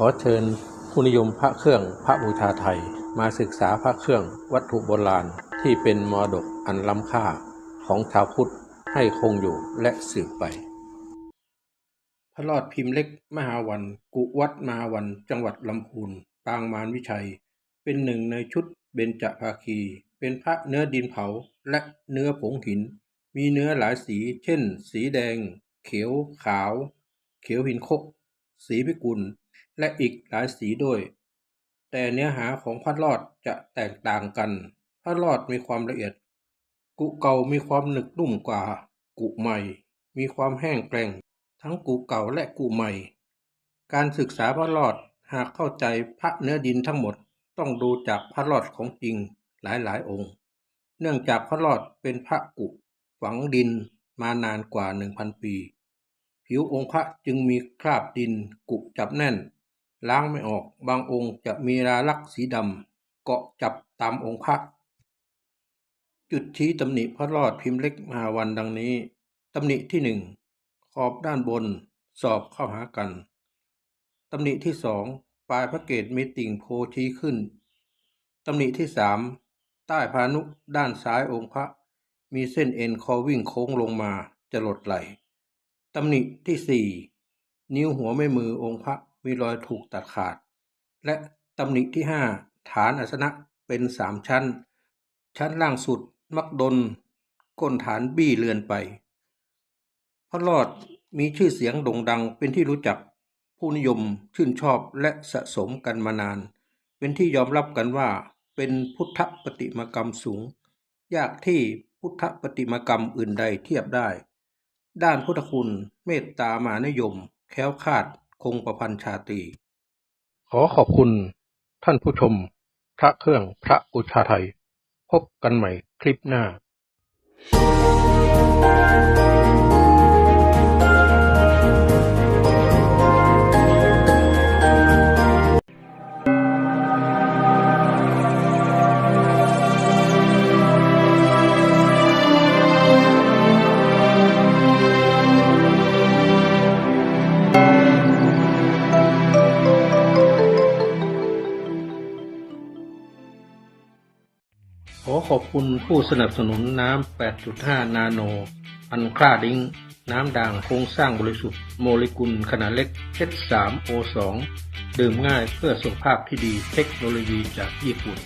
ขอเชิญผู้นิยมพระเครื่องพระบูชาไทย มาศึกษาพระเครื่องวัตถุโบราณที่เป็นมรดกอันล้ำค่าของชาวพุทธให้คงอยู่และสืบไป พระรอดพิมพ์เล็กมหาวัน กุวัดมหาวันจังหวัดลำพูนปางมารวิชัย เป็นหนึ่งในชุดเบญจภาคี เป็นพระเนื้อดินเผาและเนื้อผงหิน มีเนื้อหลายสี เช่น สีแดง เขียวขาว เขียวหินคก สีพิกุล และอีกหลายสีด้วย แต่เนื้อหาของพระรอดจะแตกต่างกันพระรอดมีความละเอียด กุเก่ามีความหนึบนุ่มกว่า กุใหม่ มีความแห้งแกร่ง ทั้งกุเก่าและกุใหม่ การศึกษาพระรอดหากเข้าใจพระเนื้อดินทั้งหมดต้องดูจากพระรอดของจริงหลายๆ องค์ เนื่องจากพระรอดเป็นพระกุฝังดินมานานกว่าหนึ่งพันปี ผิวองค์พระจึงมีคราบดินกุจับแน่น ล้างไม่ออก บางองค์จะมีราลักษณ์สีดำเกาะจับตามองค์พระ จุดชี้ตำหนิพระรอดพิมพ์เล็กมหาวันดังนี้ตำหนิที่หนึ่งขอบด้านบนสอบเข้าหากันตำหนิที่สองปลายพระเกศมีติ่งโพชี้ขึ้นตำหนิที่สามใต้พานุด้านซ้ายองค์พระ มีเส้นเอ็นคอวิ่งโค้งลงมาจะหลดไหลตำหนิที่สี่นิ้วหัวแม่มือองค์พระ มีรอยถูกตัดขาด และตำหนิที่ห้าฐานอาสนะเป็นสามชั้น ชั้นล่างสุดมักดน ก้นฐานบี้เลือนไป พระรอดมีชื่อเสียงโด่งดังเป็นที่รู้จักผู้นิยมชื่นชอบและสะสมกันมานาน เป็นที่ยอมรับกันว่าเป็นพุทธปฏิมากรรมสูง ยากที่พุทธปฏิมากรรมอื่นใดเทียบได้ ด้านพุทธคุณเมตตามหานิยม แคล้วคลาด คงประพันชาตรี ขอขอบคุณท่านผู้ชม พระเครื่องพระอุชาไทย พบกันใหม่คลิปหน้า อขอบคุณผู้สนับสนุนน้ำ 8.5 นาโน อันคลาดิ้งน้ำด่างโครงสร้างบริสุทธิ์โมเลกุลขนาดเล็ก H3O2 ดื่มง่ายเพื่อสุขภาพที่ดีเทคโนโลยีจากญี่ปุ่น